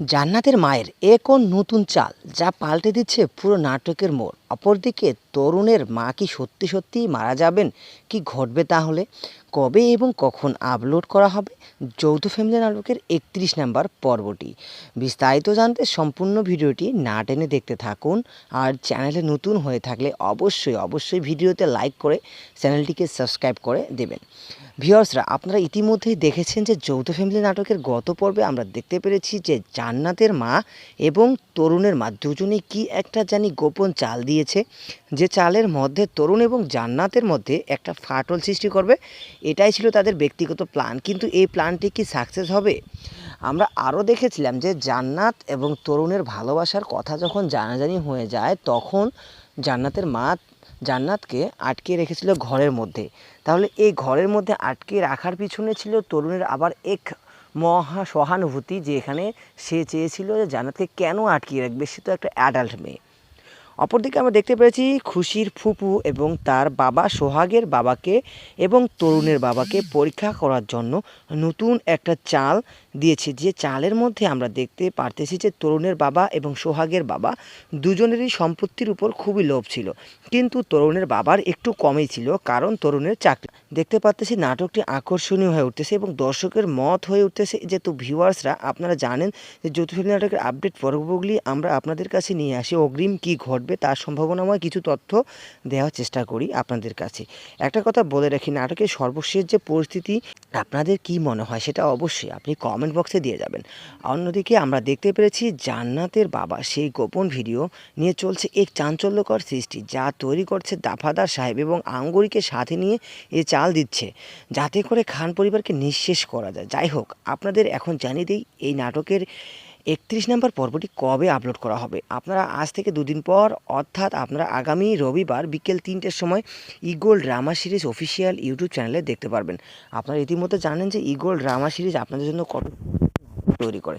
জান্নাতের মায়ের এ কোন নতুন চাল যা পাল্টে দিচ্ছে পুরো নাটকের মোড়। অপরদিকে তরুণের মা কি সত্যি সত্যিই মারা যাবেন? কি ঘটবে তাহলে? কবে এবং কখন আপলোড করা হবে? যৌথ ফ্যামিলি নাটকের একত্রিশ নাম্বার পর্বটি। বিস্তারিত জানতে সম্পূর্ণ ভিডিওটি না টেনে দেখতে থাকুন। আর চ্যানেলে নতুন হয়ে থাকলে অবশ্যই অবশ্যই ভিডিওতে লাইক করে চ্যানেলটিকে সাবস্ক্রাইব করে দেবেন। ভিউয়ার্সরা, আপনারা ইতিমধ্যেই দেখেছেন যে যৌথ ফ্যামিলি নাটকের গত পর্বে আমরা দেখতে পেরেছি যে জান্নাতের মা এবং তরুণের মা দুজনেই কি একটা জানি গোপন চাল দিয়েছে যে চালের মধ্যে তরুণ এবং জান্নাতের মধ্যে একটা ফাটল সৃষ্টি করবে। এটাই ছিল তাদের ব্যক্তিগত প্ল্যান। কিন্তু এই প্ল্যানটি কি সাকসেস হবে? আমরা আরও দেখেছিলাম যে জান্নাত এবং তরুণের ভালোবাসার কথা যখন জানাজানি হয়ে যায়, তখন জান্নাতের মা জান্নাতকে আটকে রেখেছিল ঘরের মধ্যে। তাহলে এই ঘরের মধ্যে আটকে রাখার পিছনে ছিল তরুণের আবার এক মহা সহানুভূতি যে এখানে সে চেয়েছিল যে জান্নাতকে কেন আটকিয়ে রাখবে, সে তো একটা অ্যাডাল্ট মেয়ে। অপরদিকে আমরা দেখতে পেরেছি খুশির ফুপু এবং তার বাবা সোহাগের বাবাকে এবং তরুণের বাবাকে পরীক্ষা করার জন্য নতুন একটা চাল দিয়েছে। যে চালের মধ্যে আমরা দেখতে পারতেছি যে তরুণের বাবা এবং সোহাগের বাবা দুজনেরই সম্পত্তির উপর খুবই লোভ ছিল। কিন্তু তরুণের বাবার একটু কমই ছিল, কারণ তরুণের চাকরি দেখতে পাচ্তেছি নাটকটি আকর্ষণীয় হয়ে উঠতেছে এবং দর্শকের মত হয়ে উঠতেছে যে তো ভিউয়ার্সরা, আপনারা জানেন যে যৌথ নাটকের আপডেট পর্বগুলি আমরা আপনাদের কাছে নিয়ে আসি। অগ্রিম কী ঘটবে তার সম্ভাবনাময় কিছু তথ্য দেওয়ার চেষ্টা করি আপনাদের কাছে। একটা কথা বলে রাখি, নাটকের সর্বশেষ যে পরিস্থিতি আপনাদের কি মনে হয় সেটা অবশ্যই আপনি কমেন্ট বক্সে দিয়ে যাবেন। অন্যদিকে আমরা দেখতে পেরেছি জান্নাতের বাবা, সেই গোপন ভিডিও নিয়ে চলছে এক চাঞ্চল্যকর সৃষ্টি যা তৈরি করছে দাফাদার সাহেব এবং আঙ্গুরিকে সাথে নিয়ে এ চাল দিচ্ছে। যাতে করে খান পরিবারকে নিঃশেষ করা যায়। যাই হোক, আপনাদের এখন জানিয়ে দিই, এই নাটকের একত্রিশ নম্বর পর্বটি কবে আপলোড করা হবে? আপনারা আজ থেকে দুদিন পর, অর্থাৎ আপনারা আগামী রবিবার বিকেল তিনটের সময় Eagle drama series official YouTube চ্যানেলে দেখতে পারবেন। আপনারা ইতিমধ্যে জানেন যে ইগোল ড্রামা সিরিজ আপনাদের জন্য কত তৈরি করে।